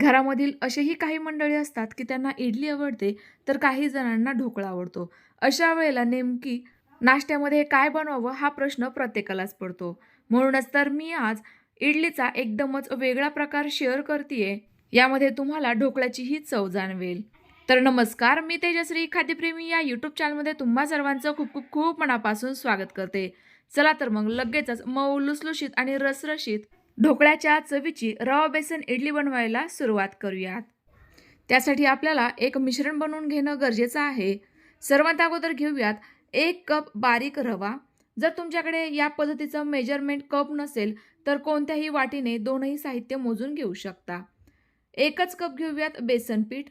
घरामधील असेही काही मंडळी असतात की त्यांना इडली आवडते तर काही जणांना ढोकळा आवडतो. अशा वेळेला नेमकी नाश्त्यामध्ये काय बनवावं हा प्रश्न प्रत्येकालाच पडतो. म्हणूनच तर मी आज इडलीचा एकदमच वेगळा प्रकार शेअर करतेय यामध्ये तुम्हाला ढोकळ्याचीही चव जाणवेल. तर नमस्कार मी तेजश्री खाद्यप्रेमी या यूट्यूब चॅनलमध्ये तुम्हा सर्वांचं खूप खूप खूप मनापासून स्वागत करते. चला तर मग लगेचच मऊ लुसलुशीत आणि रसरशीत ढोकळ्याच्या चवीची रवा बेसन इडली बनवायला सुरुवात करूयात. त्यासाठी आपल्याला एक मिश्रण बनवून घेणं गरजेचं आहे. सर्वात अगोदर घेऊयात एक कप बारीक रवा. जर तुमच्याकडे या पद्धतीचं मेजरमेंट कप नसेल तर कोणत्याही वाटीने दोनही साहित्य मोजून घेऊ शकता. एकच कप घेऊयात बेसन पीठ.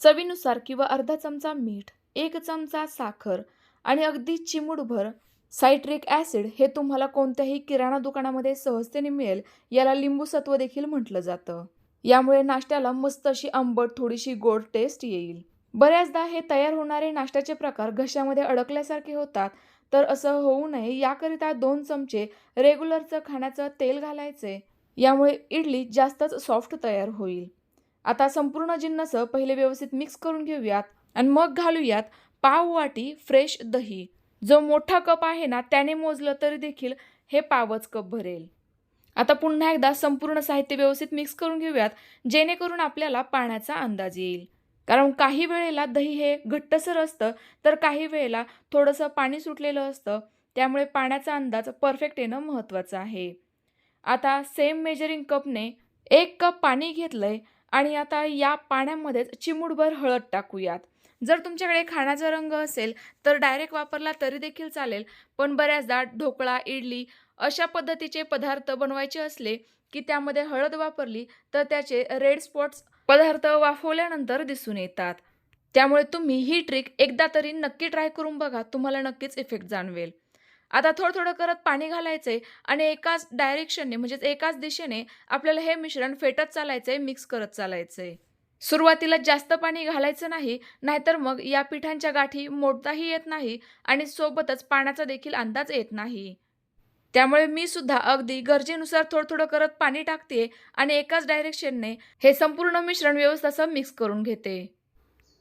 चवीनुसार किंवा अर्धा चमचा मीठ एक चमचा साखर आणि अगदी चिमूटभर सायट्रिक ॲसिड हे तुम्हाला कोणत्याही किराणा दुकानामध्ये सहजतेने मिळेल याला लिंबू सत्व देखील म्हटलं जातं. यामुळे नाश्त्याला मस्त अशी आंबट थोडीशी गोड टेस्ट येईल. बऱ्याचदा हे तयार होणारे नाश्त्याचे प्रकार घशामध्ये अडकल्यासारखे होतात तर असं होऊ नये याकरिता दोन चमचे रेग्युलरचं खाण्याचं तेल घालायचे. यामुळे इडली जास्तच सॉफ्ट तयार होईल. आता संपूर्ण जिन्नस पहिले व्यवस्थित मिक्स करून घेऊयात आणि मग घालूयात पाव वाटी फ्रेश दही. जो मोठा कप आहे ना त्याने मोजलं तरी देखील हे पावच कप भरेल. आता पुन्हा एकदा संपूर्ण साहित्य व्यवस्थित मिक्स करून घेऊयात जेणेकरून आपल्याला पाण्याचा अंदाज येईल. कारण काही वेळेला दही हे घट्टसर असतं तर काही वेळेला थोडंसं पाणी सुटलेलं असतं त्यामुळे पाण्याचा अंदाज परफेक्ट येणं महत्त्वाचं आहे. आता सेम मेजरिंग कपने एक कप पाणी घेतलं आहे आणि आता या पाण्यामध्येच चिमूटभर हळद टाकूयात. जर तुमच्याकडे खाण्याचा रंग असेल तर डायरेक्ट वापरला तरी देखील चालेल. पण बऱ्याचदा ढोकळा इडली अशा पद्धतीचे पदार्थ बनवायचे असले की त्यामध्ये हळद वापरली तर त्याचे रेड स्पॉट्स पदार्थ वाफवल्यानंतर दिसून येतात. त्यामुळे तुम्ही ही ट्रिक एकदा तरी नक्की ट्राय करून बघा तुम्हाला नक्कीच इफेक्ट जाणवेल. आता थोडं थोडं करत पाणी घालायचंय आणि एकाच डायरेक्शनने म्हणजेच एकाच दिशेने आपल्याला हे मिश्रण फेटत चालायचंय मिक्स करत चालायचंय. सुरुवातीला जास्त पाणी घालायचं नाही नाहीतर मग या पिठांच्या गाठी मोडताही येत नाही आणि सोबतच पाण्याचा देखील अंदाज येत नाही. त्यामुळे मी सुद्धा अगदी गरजेनुसार थोडं थोडं करत पाणी टाकते आणि एकाच डायरेक्शनने हे संपूर्ण मिश्रण व्यवस्थित असं मिक्स करून घेते.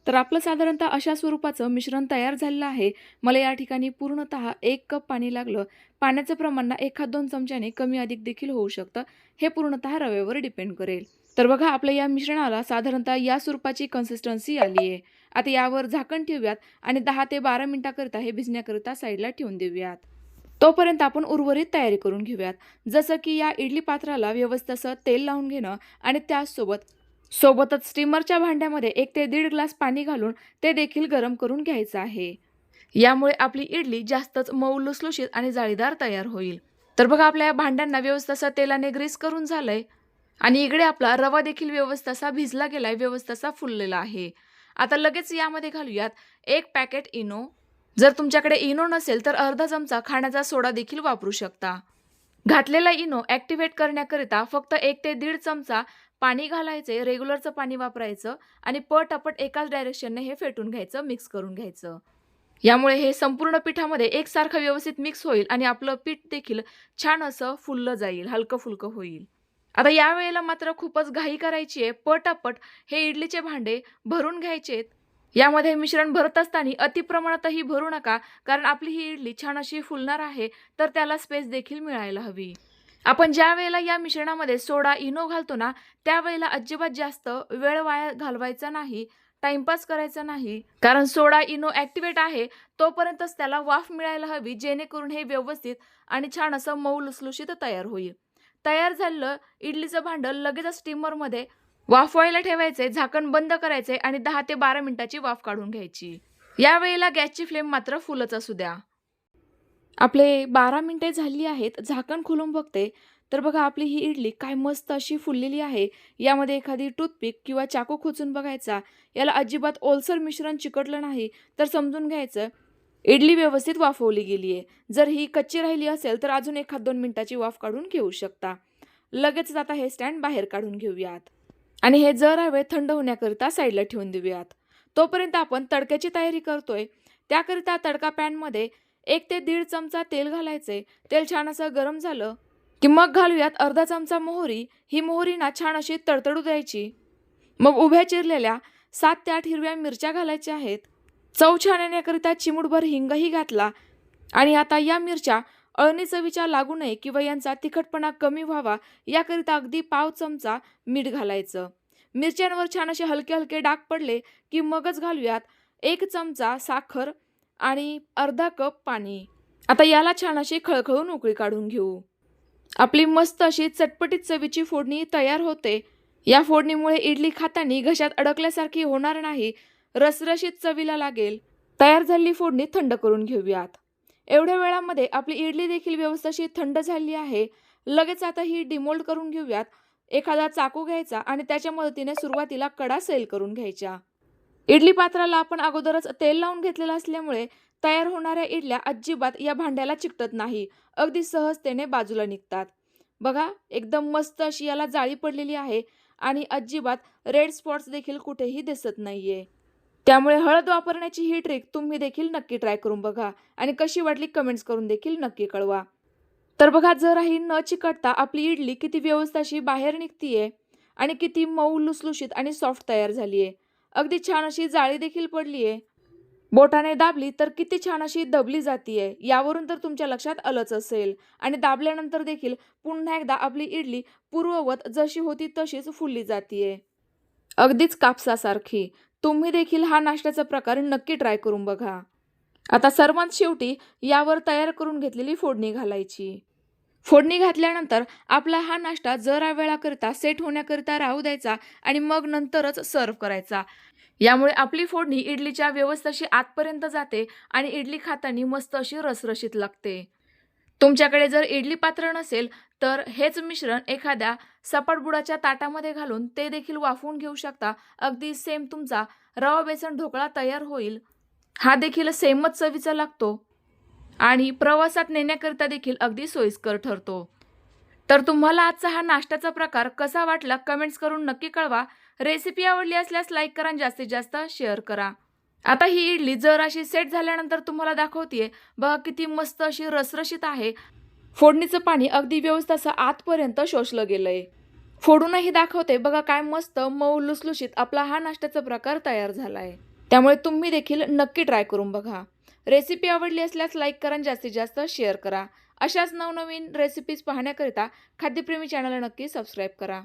तर आपलं साधारणतः अशा स्वरूपाचं मिश्रण तयार झालेलं आहे. मला या ठिकाणी पूर्णतः एक कप पाणी लागलं. पाण्याचं प्रमाण ना एखाद दोन चमच्याने कमी अधिक देखील होऊ शकतं. हे पूर्णतः रव्यावर डिपेंड करेल. तर बघा आपल्या या मिश्रणाला साधारणतः या स्वरूपाची कन्सिस्टन्सी आली आहे. आता यावर झाकण ठेवूयात आणि दहा ते बारा मिनटाकरिता हे भिजण्याकरिता साईडला ठेवून देऊयात. तोपर्यंत आपण उर्वरित तयारी करून घेऊयात. जसं की या इडली पात्राला व्यवस्थित असं तेल लावून घेणं आणि त्याचसोबत सोबतच स्टीमरच्या भांड्यामध्ये एक ते दीड ग्लास पाणी घालून ते देखील गरम करून घ्यायचं आहे. यामुळे आपली इडली जास्तच मऊ लुसलुशीत आणि जाळीदार तयार होईल. तर बघा आपल्या या भांड्यांना व्यवस्थित असं तेलाने ग्रीस करून झालंय. आणि इकडे आपला रवा देखील व्यवस्थित असा भिजला गेलाय व्यवस्थित असा फुललेला आहे. आता लगेच यामध्ये घालूयात एक पॅकेट इनो. जर तुमच्याकडे इनो नसेल तर अर्धा चमचा खाण्याचा सोडा देखील वापरू शकता. घातलेला इनो ॲक्टिवेट करण्याकरिता फक्त एक ते दीड चमचा पाणी घालायचे रेग्युलरचं पाणी वापरायचं आणि पटापट एकाच डायरेक्शनने हे फेटून घ्यायचं मिक्स करून घ्यायचं. यामुळे हे संपूर्ण पिठामध्ये एकसारखं व्यवस्थित मिक्स होईल आणि आपलं पीठ देखील छान असं फुललं जाईल हलकं फुलकं होईल. आता या वेळेला मात्र खूपच घाई करायची आहे पटापट हे इडलीचे भांडे भरून घ्यायचेत. यामध्ये मिश्रण भरत असताना अतिप्रमाणातही भरू नका कारण आपली ही इडली छान अशी फुलणार आहे तर त्याला स्पेस देखील मिळायला हवी. आपण ज्या वेळेला या मिश्रणामध्ये सोडा इनो घालतो ना त्यावेळेला अजिबात जास्त वेळ वाया घालवायचा नाही टाइमपास करायचा नाही. कारण सोडा इनो ॲक्टिवेट आहे तोपर्यंतच त्याला वाफ मिळायला हवी जेणेकरून हे व्यवस्थित आणि छान असं मऊ लुसलुशीत तयार होईल. तयार झालेलं इडलीचं भांडं लगेच स्टीमरमध्ये वाफवायला ठेवायचे झाकण बंद करायचे आणि दहा ते बारा मिनिटाची वाफ काढून घ्यायची. या वेळेला गॅसची फ्लेम मात्र फुलच असू द्या. आपले बारा मिनिटे झाली आहेत झाकण खोलून बघते. तर बघा आपली ही इडली काय मस्त अशी फुललेली आहे. यामध्ये एखादी टूथपिक किंवा चाकू खोचून बघायचा. याला अजिबात ओलसर मिश्रण चिकटलं नाही तर समजून घ्यायचं. इडली व्यवस्थित वाफवली गेली आहे. जर ही कच्ची राहिली असेल तर अजून एखाद दोन मिनटाची वाफ काढून घेऊ शकता. लगेचच आता हे स्टँड बाहेर काढून घेऊयात. आणि हे जर हवे थंड होण्याकरिता साईडला ठेवून देऊयात. तोपर्यंत आपण तडक्याची तयारी करतोय. त्याकरिता तडका पॅनमध्ये एक ते दीड चमचा तेल घालायचे तेल छान असं गरम झालं की मग घालूयात अर्धा चमचा मोहरी. ही मोहरी ना छान अशी तडतडू द्यायची. मग उभ्या चिरलेल्या सात ते आठ हिरव्या मिरच्या घालायच्या आहेत. चव छान येण्याकरिता चिमूटभर हिंगही घातला. आणि आता या मिरच्या अळणी चवीच्या लागू नये किंवा यांचा तिखटपणा कमी व्हावा याकरिता अगदी पाव चमचा मीठ घालायचं. मिरच्यांवर छान असे हलके हलके डाग पडले की मगच घालूयात. एक चमचा साखर आणि अर्धा कप पाणी. आता याला छान अशी खळखळून उकळी काढून घेऊ. आपली मस्त अशी चटपटीत चवीची फोडणी तयार होते. या फोडणीमुळे इडली खातानी घशात अडकल्यासारखी होणार नाही. रसरशीत चवीला लागेल. तयार झालेली फोडणी थंड करून घेऊयात. एवढ्या वेळामध्ये आपली इडली देखील व्यवस्थित थंड झाली आहे. लगेच आता ही डिमोल्ड करून घेऊयात. एखादा चाकू घ्यायचा आणि त्याच्या मदतीने सुरुवातीला कडा सैल करून घ्यायच्या. इडली पात्राला आपण अगोदरच तेल लावून घेतलेलं असल्यामुळे तयार होणाऱ्या इडल्या अजिबात या भांड्याला चिकटत नाही. अगदी सहजतेने बाजूला निघतात. बघा एकदम मस्त अशी याला जाळी पडलेली आहे आणि अजिबात रेड स्पॉट्स देखील कुठेही दिसत नाहीये. त्यामुळे हळद वापरण्याची ही ट्रिक तुम्ही देखील नक्की ट्राय करून बघा. आणि कशी वाटली कमेंट्स करून देखील नक्की कळवा. तर बघा जराही न चिकटता आपली इडली किती व्यवस्था अशी बाहेर निघतीये आणि किती मऊ लुसलुशीत आणि सॉफ्ट तयार झाली आहे अगदी छान अशी जाळी देखील पडली आहे बोटाने दाबली तर किती छान अशी दबली जातीये यावरून तर तुमच्या लक्षात आलंच असेल. आणि दाबल्यानंतर देखील पुन्हा एकदा आपली इडली पूर्ववत जशी होती तशीच फुलली जातीये. अगदीच कापसासारखी. तुम्ही देखील हा नाश्त्याचा प्रकार नक्की ट्राय करून बघा. आता सर्वात शेवटी यावर तयार करून घेतलेली फोडणी घालायची. फोडणी घातल्यानंतर आपला हा नाश्ता जरा वेळाकरिता सेट होण्याकरिता राहू द्यायचा आणि मग नंतरच सर्व करायचा. यामुळे आपली फोडणी इडलीच्या व्यवस्थेशी आतपर्यंत जाते आणि इडली खाताना मस्त अशी रसरशीत लागते. तुमच्याकडे जर इडली पात्र नसेल तर हेच मिश्रण एखाद्या सपाट बुडाच्या ताटामध्ये घालून ते देखील वाफवून घेऊ शकता. अगदी सेम तुमचा. रवा बेसन ढोकळा तयार होईल. हा देखील सेमच चवीचा लागतो. आणि प्रवासात नेण्याकरिता देखील अगदी सोयीस्कर ठरतो. तर तुम्हाला आजचा हा नाश्त्याचा प्रकार कसा वाटला कमेंट्स करून नक्की कळवा. रेसिपी आवडली असल्यास लाईक करा आणि जास्तीत जास्त शेअर करा. आता ही इडली जर अशी सेट झाल्यानंतर तुम्हाला दाखवतीये. बघा किती मस्त अशी रसरशीत आहे. फोडणीचं पाणी अगदी व्यवस्थित असं आतपर्यंत शोषलं गेलंय. फोडूनही दाखवते. बघा काय मस्त मऊ लुसलुशीत आपला हा नाश्त्याचा प्रकार तयार झाला आहे त्यामुळे तुम्ही देखील नक्की ट्राय करून बघा. रेसिपी आवडली असल्यास लाईक करा आणि जास्तीत जास्त शेअर करा. अशाच नवनवीन रेसिपीज पाहण्याकरिता खाद्यप्रेमी चॅनलला नक्की सबस्क्राईब करा.